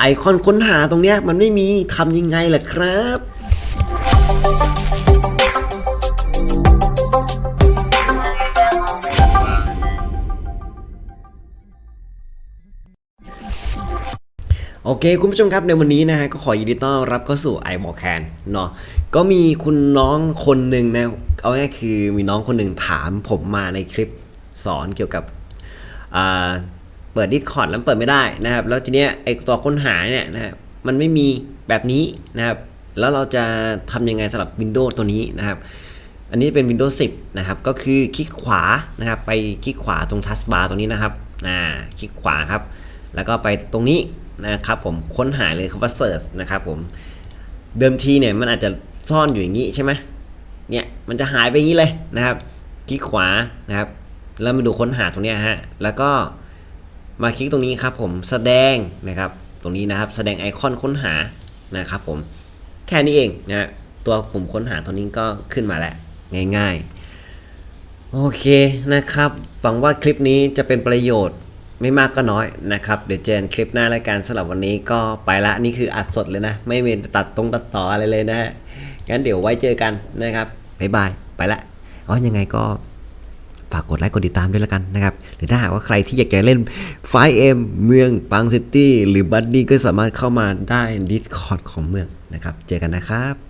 ไอคอนค้นหาตรงเนี้ยมันไม่มีทำยังไงล่ะครับโอเค คุณผู้ชมครับในวันนี้นะฮะก็ขอยินดีต้อนรับเข้าสู่ i อ o อ Can เนาะก็มีคุณน้องคนหนึ่งนะเอาง่ายคือมีน้องคนหนึ่งถามผมมาในคลิปสอนเกี่ยวกับอ่า ปิด Discord แล้วเปิดไม่ได้นะครับ แล้วทีเนี้ยไอตัวค้นหาเนี่ยนะครับมันไม่มีแบบนี้นะครับ แล้วเราจะทำยังไงสำหรับ Windows ตัวนี้นะครับ อันนี้เป็น Windows 10 นะครับ ก็คือคลิกขวานะครับ ไปคลิกขวาตรงทัสบาร์ตรงนี้นะครับอ่าคลิกขวาครับ แล้วก็ไปตรงนี้นะครับผมค้นหาเลยคำว่า search นะครับผมเดิมทีเนี่ยมันอาจจะซ่อนอยู่อย่างนี้ใช่ไหมเนี่ยมันจะหายไปอย่างนี้เลยนะครับ คลิกขวานะครับ แล้วมาดูค้นหาตรงนี้ฮะแล้วก็ มาคลิกตรงนี้ครับผมแสดงนะครับตรงนี้นะครับแสดงไอคอนค้นหานะครับผมแค่นี้เองนะตัวปุ่มค้นหาตัวนี้ก็ขึ้นมาแล้วง่ายๆ โอเคนะครับหวังว่าคลิปนี้จะเป็นประโยชน์ไม่มากก็น้อยนะครับเดี๋ยวเจนคลิปหน้ารายการสำหรับวันนี้ก็ไปละนี่คืออัดสดเลยนะ ไม่มีตัดตรงตัดต่ออะไรเลยนะฮะงั้นเดี๋ยวไว้เจอกันนะครับบ๊ายบายไปละอ๋อยังไงก็ ฝากกดไลค์กดติดตามด้วยละกันนะครับ หรือถ้าหากว่าใครที่อยากจะเล่น 5M เมืองปังซิตี้หรือบัดดี้ก็สามารถเข้ามาได้ Discord ของเมืองนะครับ เจอกันนะครับ